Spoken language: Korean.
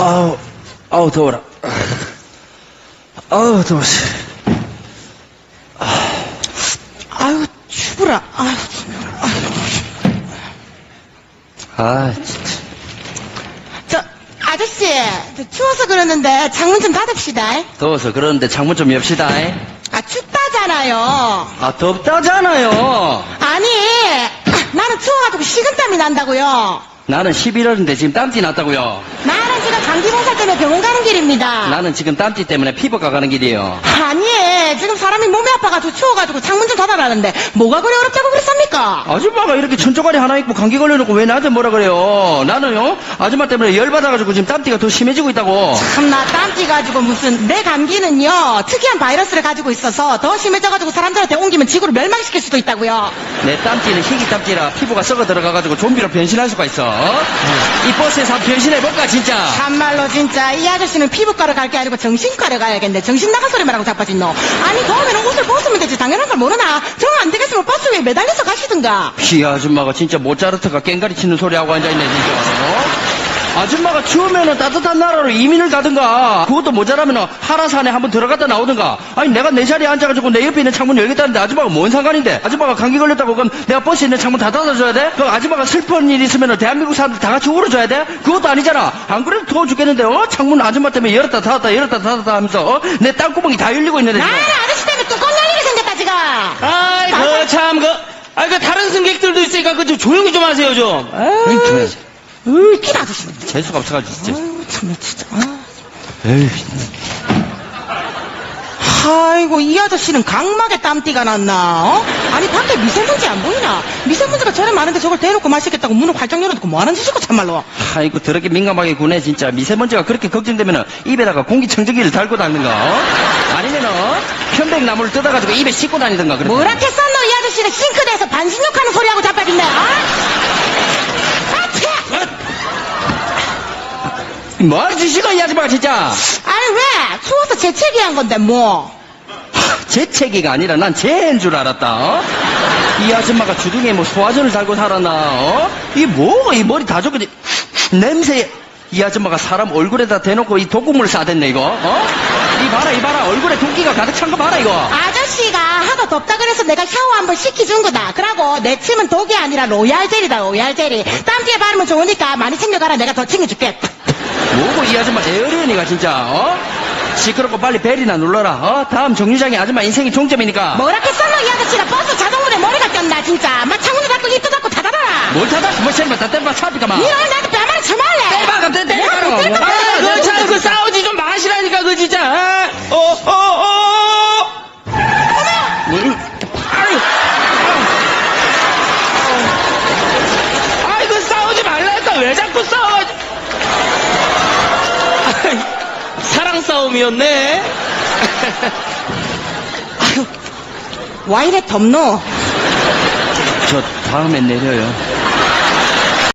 아우, 아우, 더워라. 아우, 더워시. 아유, 추브라. 아유, 아, 진짜. 저, 아저씨, 저 추워서 그러는데 창문 좀 닫읍시다. 더워서 그러는데 창문 좀 엽시다. 에? 아, 춥다잖아요. 아, 덥다잖아요. 아니, 나는 추워가지고 식은땀이 난다고요. 나는 11월인데 지금 땀띠 났다고요. 지금 감기 몸살 때문에 병원 가는 길입니다. 나는 지금 땀띠 때문에 피부과 가는 길이에요. 아니, 지금 사람이 몸이 아파가지고 추워가지고 창문 좀 닫아라는데 뭐가 그래 어렵다고 그랬습니까? 아줌마가 이렇게 천조가리 하나 입고 감기 걸려놓고 왜 나한테 뭐라 그래요? 나는요, 아줌마 때문에 열받아가지고 지금 땀띠가 더 심해지고 있다고. 참나 땀띠 가지고 무슨 내 감기는요 특이한 바이러스를 가지고 있어서 더 심해져가지고 사람들한테 옮기면 지구를 멸망시킬 수도 있다고요. 내 땀띠는 희귀 땀띠라 피부가 썩어 들어가가지고 좀비로 변신할 수가 있어. 이 버스에서 한번 변신해볼까, 진짜? 참말로 진짜 이 아저씨는 피부과를 갈게 아니고 정신과를 가야겠네. 정신 나간 소리만 하고 자빠진 너. 아니 더우면 옷을 벗으면 되지 당연한 걸 모르나? 정 안 되겠으면 버스 위에 매달려서 가시든가. 이 아줌마가 진짜 모짜르트가 깽가리 치는 소리 하고 앉아있네, 진짜. 어? 아줌마가 추우면은 따뜻한 나라로 이민을 가든가, 그것도 모자라면은 하라산에 한번 들어갔다 나오든가, 아니, 내가 내 자리에 앉아가지고 내 옆에 있는 창문 열겠다는데 아줌마가 뭔 상관인데? 아줌마가 감기 걸렸다고 그럼 내가 버스에 있는 창문 다 닫아줘야 돼? 그 아줌마가 슬픈 일 있으면은 대한민국 사람들 다 같이 울어줘야 돼? 그것도 아니잖아. 안 그래도 더워 죽겠는데, 어? 창문 아줌마 때문에 열었다 닫았다 열었다 닫았다 하면서, 어? 내 땅구멍이 다 열리고 있는데. 나는 아저씨 때문에 뚜껑 열리게 생겼다 지금. 아이, 그, 참, 그, 아이, 그, 다른 승객들도 있으니까, 그, 좀 조용히 좀 하세요, 좀. 에이, 좀 웃긴 아저씨. 재수가 없어가지고, 진짜. 아유 참나 진짜. 아. 에이. 아이고 이 아저씨는 각막에 땀띠가 났나? 어? 아니 밖에 미세먼지 안 보이나? 미세먼지가 저래 많은데 저걸 대놓고 마시겠다고 문을 활짝 열어놓고 뭐 하는 짓이고 참말로 아이고 더럽게 민감하게 구네 진짜 미세먼지가 그렇게 걱정되면은 입에다가 공기청정기를 달고 다니든가 어? 아니면은 어? 편백나무를 뜯어가지고 입에 씻고 다니든가 그래 뭐라 했었노 이 아저씨는 싱크대에서 반신욕하는 소리하고 자빠졌네 아? 아, 차! 뭐하는 짓이가 이 아줌마가 진짜 아니 왜? 추워서 재채기 한 건데 뭐 재채기가 아니라 난 재해인 줄 알았다 어? 이 아줌마가 주둥이에 뭐 소화전을 달고 살았나 어? 이 뭐가 이 머리 다 젖거지 냄새 이 아줌마가 사람 얼굴에다 대놓고 이 독국물을 싸댔네 이거 어? 이 봐라 이 봐라 얼굴에 도끼가 가득 찬 거 봐라 이거 아저씨가 하도 덥다 그래서 내가 샤워 한번 시켜준 거다. 그러고 내 침은 독이 아니라 로얄 젤이다 로얄 젤이. 땀띠에 바르면 좋으니까 많이 챙겨가라. 내가 더 챙겨줄게. 뭐고 이 아줌마 에어리언이가 진짜 어? 시끄럽고 빨리 벨이나 눌러라 어? 다음 정류장이 아줌마 인생이 종점이니까. 뭐라 했었노 이 아저씨가. 버스 자동문에 머리가 꼈나 진짜. 막 창문을 닫고 입도 닫고 닫아라. 뭘 타다 뭐 쟤만 다 땜바 차비가 막 니는 나한테 뺨을 쳐말래. 땜바가 땜 땜바로 참, 그, 싸우 사랑 싸움이었네. 와 이래 덥노 저 다음엔 내려요